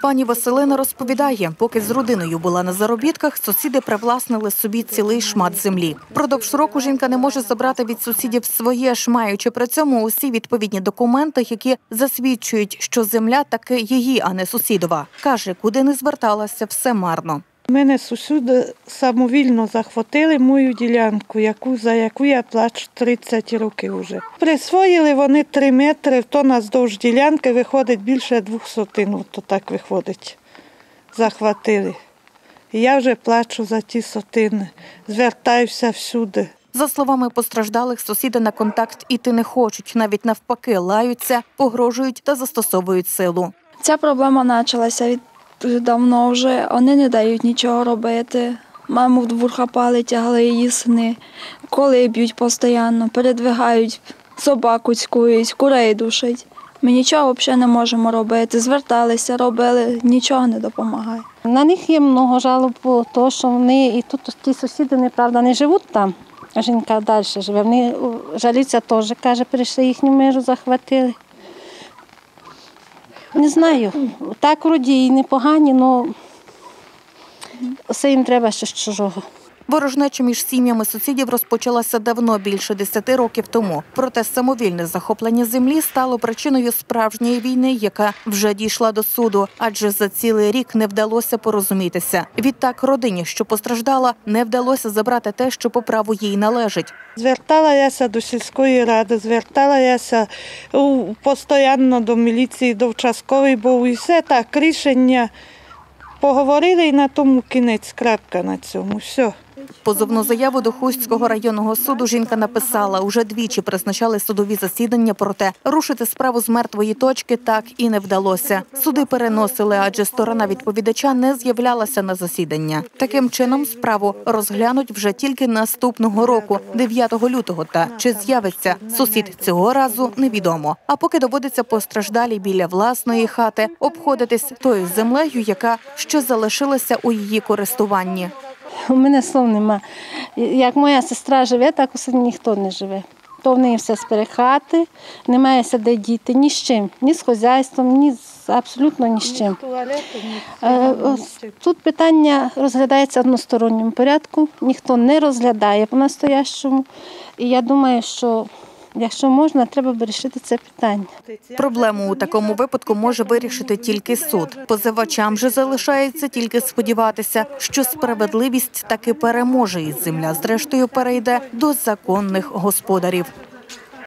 Пані Василина розповідає, поки з родиною була на заробітках, сусіди привласнили собі цілий шмат землі. Продовж року жінка не може забрати від сусідів своє ж, маючи при цьому усі відповідні документи, які засвідчують, що земля таки її, а не сусідова. Каже, куди не зверталася, все марно. Мене сусіди самовільно захватили мою ділянку, яку, за яку я плачу 30 років вже. Присвоїли вони 3 метри, то наздовж ділянки виходить більше двох сотин, от то так виходить. Захватили. І я вже плачу за ті сотини, звертаюся всюди. За словами постраждалих, сусіди на контакт іти не хочуть, навіть навпаки, лаються, погрожують та застосовують силу. Ця проблема почалася від давно вже. Вони не дають нічого робити. Маму в хапали, тягли її сни. Коли б'ють постійно, передвигають, собаку цькують, курей душать. Ми нічого взагалі не можемо робити. Зверталися, робили, нічого не допомагає. На них є много жалоб, бо то, що вони і тут ті сусіди неправда не живуть там, жінка далі живе. Вони жаліться теж, каже, прийшли їхню миру, захватили. Не знаю, так вроді і непогані, але все їм треба ще з чужого. Ворожнеча між сім'ями сусідів розпочалася давно більше десяти років тому. Проте самовільне захоплення землі стало причиною справжньої війни, яка вже дійшла до суду, адже за цілий рік не вдалося порозумітися. Відтак родині, що постраждала, не вдалося забрати те, що по праву їй належить. Зверталася до сільської ради, зверталася постійно до міліції, до вчасткової, бо все так, рішення поговорили і на тому кінець, крапка на цьому, все. Позовну заяву до Хустського районного суду жінка написала. Уже двічі призначали судові засідання, проте рушити справу з мертвої точки так і не вдалося. Суди переносили, адже сторона відповідача не з'являлася на засідання. Таким чином справу розглянуть вже тільки наступного року, 9 лютого. Та чи з'явиться сусід цього разу, невідомо. А поки доводиться постраждалі біля власної хати обходитись тою землею, яка ще залишилася у її користуванні. У мене слов нема. Як моя сестра живе, так усе ніхто не живе. То в неї все з перехати, немає де діти ні з чим, ні з хазяйством, ні з абсолютно ні з чим. Е, Тут питання розглядається в односторонньому порядку, ніхто не розглядає по-настоящому. І я думаю, що якщо можна, треба вирішити це питання. Проблему у такому випадку може вирішити тільки суд. Позивачам же залишається тільки сподіватися, що справедливість таки переможе, і земля зрештою перейде до законних господарів.